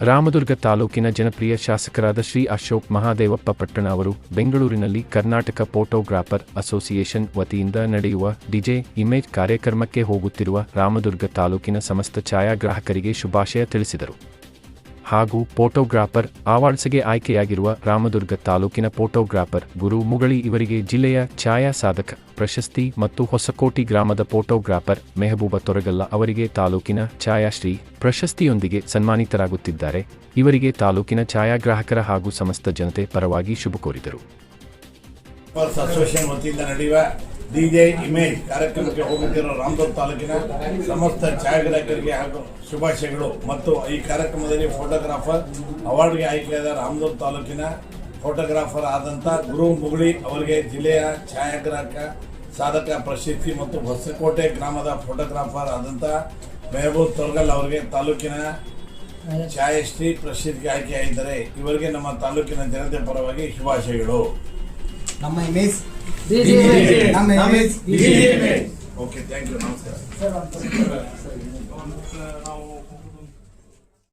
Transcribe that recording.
ರಾಮದುರ್ಗ ತಾಲೂಕಿನ ಜನಪ್ರಿಯ ಶಾಸಕರಾದ ಶ್ರೀ ಅಶೋಕ್ ಮಹಾದೇವಪ್ಪ ಪಟ್ಟಣ ಅವರು ಬೆಂಗಳೂರಿನಲ್ಲಿ ಕರ್ನಾಟಕ ಫೋಟೋಗ್ರಾಫರ್ ಅಸೋಸಿಯೇಷನ್ ವತಿಯಿಂದ ನಡೆಯುವ ಡಿಜೆ ಇಮೇಜ್ ಕಾರ್ಯಕ್ರಮಕ್ಕೆ ಹೋಗುತ್ತಿರುವ ರಾಮದುರ್ಗ ತಾಲೂಕಿನ ಸಮಸ್ತ ಛಾಯಾಗ್ರಾಹಕರಿಗೆ ಶುಭಾಶಯ ತಿಳಿಸಿದರು. ಹಾಗೂ ಫೋಟೋಗ್ರಾಫರ್ ಅವಾರ್ಡ್ಸ್ಗೆ ಆಯ್ಕೆಯಾಗಿರುವ ರಾಮದುರ್ಗ ತಾಲೂಕಿನ ಫೋಟೋಗ್ರಾಫರ್ ಗುರು ಮುಗಳಿ ಇವರಿಗೆ ಜಿಲ್ಲೆಯ ಛಾಯಾ ಸಾಧಕ ಪ್ರಶಸ್ತಿ ಮತ್ತು ಹೊಸಕೋಟಿ ಗ್ರಾಮದ ಫೋಟೋಗ್ರಾಫರ್ ಮೆಹಬೂಬ ತೊರಗಲ್ಲ ಅವರಿಗೆ ತಾಲೂಕಿನ ಛಾಯಾಶ್ರೀ ಪ್ರಶಸ್ತಿಯೊಂದಿಗೆ ಸನ್ಮಾನಿತರಾಗುತ್ತಿದ್ದಾರೆ. ಇವರಿಗೆ ತಾಲೂಕಿನ ಛಾಯಾಗ್ರಾಹಕರ ಹಾಗೂ ಸಮಸ್ತ ಜನತೆ ಪರವಾಗಿ ಶುಭ ಕೋರಿದರು. ಡಿಜೆ ಇಮೇಜ್ ಕಾರ್ಯಕ್ರಮಕ್ಕೆ ಹೋಗುತ್ತಿರುವ ರಾಮದುರ್ಗ ತಾಲೂಕಿನ ಸಮಸ್ತ ಛಾಯಾಗ್ರಾಹಕರಿಗೆ ಹಾಗೂ ಶುಭಾಶಯಗಳು. ಮತ್ತು ಈ ಕಾರ್ಯಕ್ರಮದಲ್ಲಿ ಫೋಟೋಗ್ರಾಫರ್ ಅವಾರ್ಡ್ಗೆ ಆಯ್ಕೆಯಾದ ರಾಮದುರ್ಗ ತಾಲೂಕಿನ ಫೋಟೋಗ್ರಾಫರ್ ಆದಂಥ ಗುರು ಮುಗುಳಿ ಅವರಿಗೆ ಜಿಲ್ಲೆಯ ಛಾಯಾಗ್ರಾಹಕ, ಸಾಧಕ ಪ್ರಶಸ್ತಿ ಮತ್ತು ಹೊಸಕೋಟೆ ಗ್ರಾಮದ ಫೋಟೋಗ್ರಾಫರ್ ಆದಂಥ ಮೆಹಬೂಬ್ ತೊರ್ಗಲ್ ಅವರಿಗೆ ತಾಲೂಕಿನ ಛಾಯಾಶ್ರೀ ಪ್ರಶಸ್ತಿಗೆ ಆಯ್ಕೆಯಾಗಿದ್ದಾರೆ. ಇವರಿಗೆ ನಮ್ಮ ತಾಲೂಕಿನ ಜನತೆ ಪರವಾಗಿ ಶುಭಾಶಯಗಳು. ನಮ್ಮ ಇಮೇಜ್. ನಮ್ಮ ಇಮೇಜ್. ಓಕೆ ಥ್ಯಾಂಕ್ ಯು ನಮಸ್ಕಾರ. ಸರ್ ನಾವು